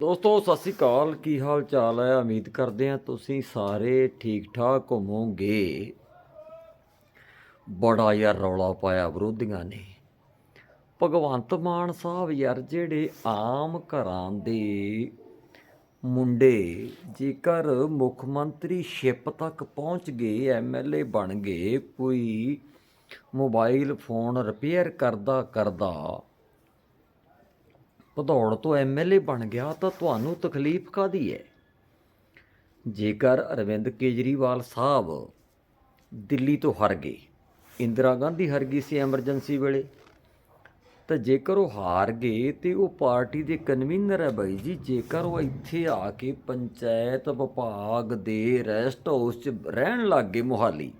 ਦੋਸਤੋ, ਸਤਿ ਸ੍ਰੀ ਅਕਾਲ। ਕੀ ਹਾਲ ਚਾਲ ਹੈ? ਉਮੀਦ ਕਰਦੇ ਹਾਂ ਤੁਸੀਂ ਸਾਰੇ ਠੀਕ ਠਾਕ ਹੋਵੋਗੇ। ਬੜਾ ਯਾਰ ਰੌਲਾ ਪਾਇਆ ਵਿਰੋਧੀਆਂ ਨੇ। ਭਗਵੰਤ ਮਾਨ ਸਾਹਿਬ ਯਾਰ, ਜਿਹੜੇ ਆਮ ਘਰਾਂ ਦੇ ਮੁੰਡੇ, ਜੇਕਰ ਮੁੱਖ ਮੰਤਰੀ ਸ਼ਿਪ ਤੱਕ ਪਹੁੰਚ ਗਏ ਐਮਐਲਏ ਬਣ ਗਏ, ਕੋਈ ਮੋਬਾਈਲ ਫੋਨ ਰਿਪੇਅਰ ਕਰਦਾ ਕਰਦਾ ਭਦੌੜ ਤੋਂ ਐਮਐਲਏ ਬਣ ਗਿਆ ਤਾਂ ਤੁਹਾਨੂੰ ਤਕਲੀਫ ਕਾਦੀ ਹੈ? ਜੇਕਰ ਅਰਵਿੰਦ ਕੇਜਰੀਵਾਲ ਸਾਹਿਬ ਦਿੱਲੀ ਤੋਂ ਹਾਰ ਗਏ, ਇੰਦਰਾ ਗਾਂਧੀ ਹਾਰ ਗਈ ਸੀ ਐਮਰਜੈਂਸੀ ਵੇਲੇ, ਤਾਂ ਜੇਕਰ ਉਹ ਹਾਰ ਗਏ ਤੇ ਉਹ ਪਾਰਟੀ ਦੇ ਕਨਵੀਨਰ ਹੈ ਬਾਈ ਜੀ, ਜੇਕਰ ਉਹ ਇੱਥੇ ਆ ਕੇ ਪੰਚਾਇਤ ਵਿਭਾਗ ਦੇ ਰੈਸਟ ਹਾਊਸ 'ਚ ਰਹਿਣ ਲੱਗ ਗਏ ਮੁਹਾਲੀ,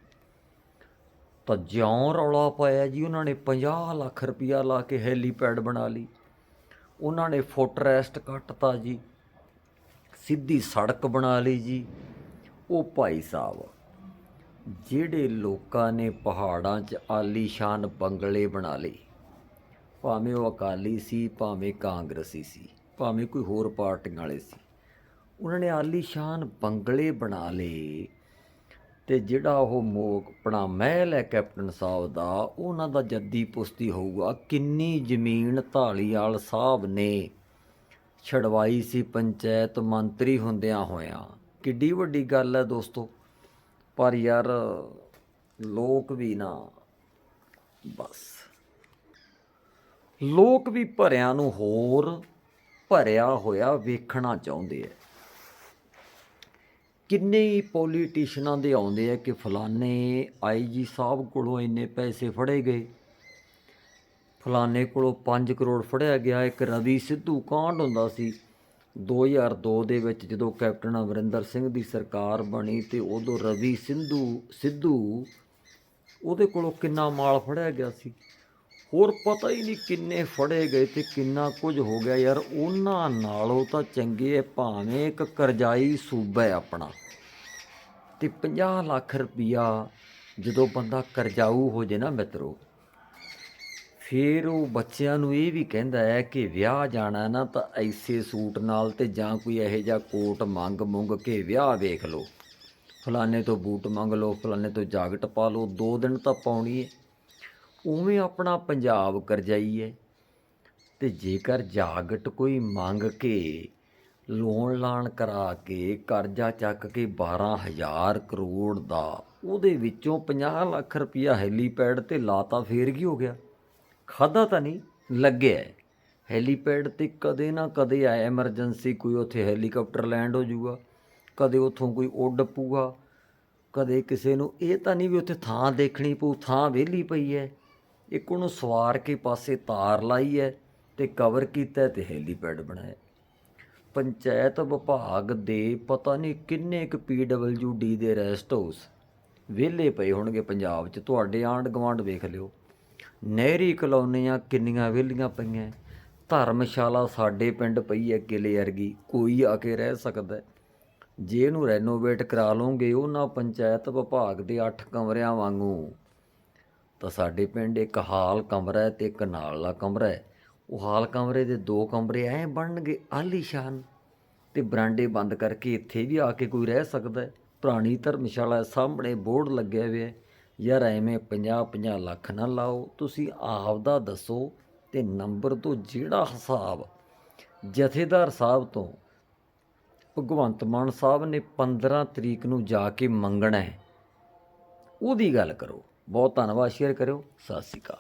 ਤਾਂ ਜਿਉਂ ਰੌਲਾ ਪਾਇਆ ਜੀ ਉਹਨਾਂ ਨੇ 50 ਲੱਖ ਰੁਪਇਆ ਲਾ ਕੇ ਹੈਲੀਪੈਡ ਬਣਾ ਲਈ। ਉਹਨਾਂ ਨੇ ਫੁੱਟ ਰੈਸਟ ਕੱਟਤਾ ਜੀ, ਸਿੱਧੀ ਸੜਕ ਬਣਾ ਲਈ ਜੀ। ਉਹ ਭਾਈ ਸਾਹਿਬ, ਜਿਹੜੇ ਲੋਕਾਂ ਨੇ ਪਹਾੜਾਂ 'ਚ ਆਲੀਸ਼ਾਨ ਬੰਗਲੇ ਬਣਾ ਲਏ, ਭਾਵੇਂ ਉਹ ਅਕਾਲੀ ਸੀ, ਭਾਵੇਂ ਕਾਂਗਰਸੀ ਸੀ, ਭਾਵੇਂ ਕੋਈ ਹੋਰ ਪਾਰਟੀਆਂ ਵਾਲੇ ਸੀ, ਉਹਨਾਂ ਨੇ ਆਲੀਸ਼ਾਨ ਬੰਗਲੇ ਬਣਾ ਲਏ। ਤੇ ਜਿਹੜਾ ਉਹ ਮੋਕ ਆਪਣਾ ਮਹਿਲ ਹੈ ਕੈਪਟਨ ਸਾਹਿਬ ਦਾ, ਉਹਨਾਂ ਦਾ ਜੱਦੀ ਪੁਸ਼ਤੀ ਹੋਊਗਾ। ਕਿੰਨੀ ਜ਼ਮੀਨ ਢਾਲੀਵਾਲ ਸਾਹਿਬ ਨੇ ਛੜਵਾਈ ਸੀ ਪੰਚਾਇਤ ਮੰਤਰੀ ਹੁੰਦਿਆਂ ਹੋਇਆਂ। ਕਿੱਡੀ ਵੱਡੀ ਗੱਲ ਹੈ ਦੋਸਤੋ। ਪਰ ਯਾਰ ਲੋਕ ਵੀ ਨਾ, ਬਸ। ਲੋਕ ਵੀ ਭਰਿਆਂ ਨੂੰ ਹੋਰ ਭਰਿਆ ਹੋਇਆ ਵੇਖਣਾ ਚਾਹੁੰਦੇ ਐ ਕਿੰਨੇ ਹੀ ਪੋਲੀਟੀਸ਼ੀਅਨਾਂ ਦੇ ਆਉਂਦੇ ਆ ਕਿ ਫਲਾਣੇ ਆਈਜੀ ਸਾਹਿਬ ਕੋਲੋਂ ਇੰਨੇ ਪੈਸੇ ਫੜੇ ਗਏ। ਫਲਾਣੇ ਕੋਲੋਂ 5 ਕਰੋੜ ਫੜਿਆ ਗਿਆ। ਇੱਕ ਰਵੀ ਸਿੱਧੂ ਕਾਂਡ ਹੁੰਦਾ ਸੀ। 2002 ਦੇ ਵਿੱਚ ਜਦੋਂ ਕੈਪਟਨ ਅਮਰਿੰਦਰ ਸਿੰਘ ਦੀ ਸਰਕਾਰ ਬਣੀ ਤੇ ਉਦੋਂ ਰਵੀ ਸਿੰਧੂ, ਸਿੱਧੂ ਉਹਦੇ ਕੋਲੋਂ ਕਿੰਨਾ ਮਾਲ ਫੜਿਆ ਗਿਆ ਸੀ? ਹੋਰ ਪਤਾ ਹੀ ਨਹੀਂ ਕਿੰਨੇ ਫੜੇ ਗਏ ਤੇ ਕਿੰਨਾ ਕੁਝ ਹੋ ਗਿਆ ਯਾਰ। ਉਹਨਾਂ ਨਾਲੋਂ ਤਾਂ ਚੰਗੇ ਹੈ ਭਾਵੇਂ ਇੱਕ ਕਰਜ਼ਾਈ ਸੂਬਾ ਹੈ ਆਪਣਾ। ਤੇ 50 ਲੱਖ ਰੁਪਈਆ ਜਦੋਂ ਬੰਦਾ ਕਰਜ਼ਾਊ ਹੋ ਜੇ ਨਾ ਮਿੱਤਰੋ, ਫਿਰ ਉਹ ਬੱਚਿਆਂ ਨੂੰ ਇਹ ਵੀ ਕਹਿੰਦਾ ਹੈ ਕਿ ਵਿਆਹ ਜਾਣਾ ਨਾ ਤਾਂ ਐਸੇ ਸੂਟ ਨਾਲ ਤੇ ਜਾਂ ਕੋਈ ਇਹੋ ਜਿਹਾ ਕੋਟ ਮੰਗ ਮੁੰਗ ਕੇ ਵਿਆਹ ਵੇਖ ਲਓ। ਫਲਾਣੇ ਤੋਂ ਬੂਟ ਮੰਗ ਲਓ, ਫਲਾਣੇ ਤੋਂ ਜਾਕਟ ਪਾ ਲਓ, ਦੋ ਦਿਨ ਤਾਂ ਪਾਉਣੀ ਹੈ ਉਵੇਂ ਆਪਣਾ ਪੰਜਾਬ ਕਰਜਾਈ ਹੈ ਤੇ ਜੇਕਰ ਜਾਗਟ ਕੋਈ ਮੰਗ ਕੇ ਲੋਨ ਲਾਣ ਕਰਾ ਕੇ ਕਰਜ਼ਾ ਚੱਕ ਕੇ 12000 ਕਰੋੜ ਦਾ, ਉਹਦੇ ਵਿੱਚੋਂ 50 ਲੱਖ ਰੁਪਈਆ ਹੈਲੀਪੈਡ ਤੇ ਲਾਤਾ ਫੇਰ ਕੀ ਹੋ ਗਿਆ? ਖਾਦਾ ਤਾਂ ਨਹੀਂ, ਲੱਗਿਆ ਹੈਲੀਪੈਡ ਤੇ ਕਦੇ ਨਾ ਕਦੇ ਆ ਐਮਰਜੈਂਸੀ, ਕੋਈ ਉੱਥੇ ਹੈਲੀਕਾਪਟਰ ਲੈਂਡ ਹੋ ਜਾਊਗਾ, ਕਦੇ ਉੱਥੋਂ ਕੋਈ ਉੱਡ ਪੂਗਾ ਕਦੇ ਕਿਸੇ ਨੂੰ, ਇਹ ਤਾਂ ਨਹੀਂ ਵੀ ਉੱਥੇ ਥਾਂ ਦੇਖਣੀ ਪਊ, ਥਾਂ ਵਿਹਲੀ ਪਈ ਹੈ। ਇੱਕ ਉਹਨੂੰ ਸਵਾਰ ਕੇ ਪਾਸੇ ਤਾਰ ਲਾਈ ਹੈ ਤੇ ਕਵਰ ਕੀਤਾ ਤੇ ਹੈਲੀਪੈਡ ਬਣਾਇਆ। ਪੰਚਾਇਤ ਵਿਭਾਗ ਦੇ ਪਤਾ ਨਹੀਂ ਕਿੰਨੇ ਕੁ ਡੀ ਦੇ ਰੈਸਟ ਹਾਊਸ ਵਿਹਲੇ ਪਏ ਹੋਣਗੇ ਪੰਜਾਬ 'ਚ। ਤੁਹਾਡੇ ਆਂਢ ਗੁਆਂਢ ਵੇਖ ਲਿਓ। ਨਹਿਰੀ ਕਲੋਨੀਆਂ ਕਿੰਨੀਆਂ ਵਿਹਲੀਆਂ ਪਈਆਂ ਧਰਮਸ਼ਾਲਾ ਸਾਡੇ ਪਿੰਡ ਪਈ ਹੈ ਕਿਲੇ ਵਰਗੀ। ਕੋਈ ਆ ਕੇ ਰਹਿ ਸਕਦਾ ਜੇ ਇਹਨੂੰ ਰੈਨੋਵੇਟ ਕਰਾ ਲਓਗੇ, ਉਹਨਾਂ ਪੰਚਾਇਤ ਵਿਭਾਗ ਦੇ 8 ਕਮਰਿਆਂ ਵਾਂਗੂ। ਤਾਂ ਸਾਡੇ ਪਿੰਡ ਇੱਕ ਹਾਲ ਕਮਰਾ ਹੈ ਤੇ ਇੱਕ ਨਾਲਲਾ ਕਮਰਾ ਹੈ। ਉਹ ਹਾਲ ਕਮਰੇ ਦੇ ਦੋ ਕਮਰੇ ਐ ਬਣਨਗੇ ਆਲੀਸ਼ਾਨ ਤੇ ਬਰਾਂਡੇ ਬੰਦ ਕਰਕੇ ਇੱਥੇ ਵੀ ਆ ਕੇ ਕੋਈ ਰਹਿ ਸਕਦਾ ਹੈ। ਪੁਰਾਣੀ ਧਰਮਸ਼ਾਲਾ ਸਾਹਮਣੇ ਬੋਰਡ ਲੱਗਿਆ ਹੋਇਆ ਹੈ। ਯਾਰ ਐਵੇਂ 50 50 ਲੱਖ ਨਾ ਲਾਓ, ਤੁਸੀਂ ਆਪਦਾ ਦੱਸੋ ਤੇ ਨੰਬਰ ਤੋਂ ਜਿਹੜਾ ਹਿਸਾਬ ਜਥੇਦਾਰ ਸਾਹਿਬ ਤੋਂ ਭਗਵੰਤ ਮਾਨ ਸਾਹਿਬ ਨੇ 15 ਤਰੀਕ ਨੂੰ ਜਾ ਕੇ ਮੰਗਣਾ ਹੈ, ਉਹਦੀ ਗੱਲ ਕਰੋ। ਬਹੁਤ ਧੰਨਵਾਦ ਸ਼ੇਅਰ ਕਰਿਓ। ਸਤਿ ਸ਼੍ਰੀ ਅਕਾਲ।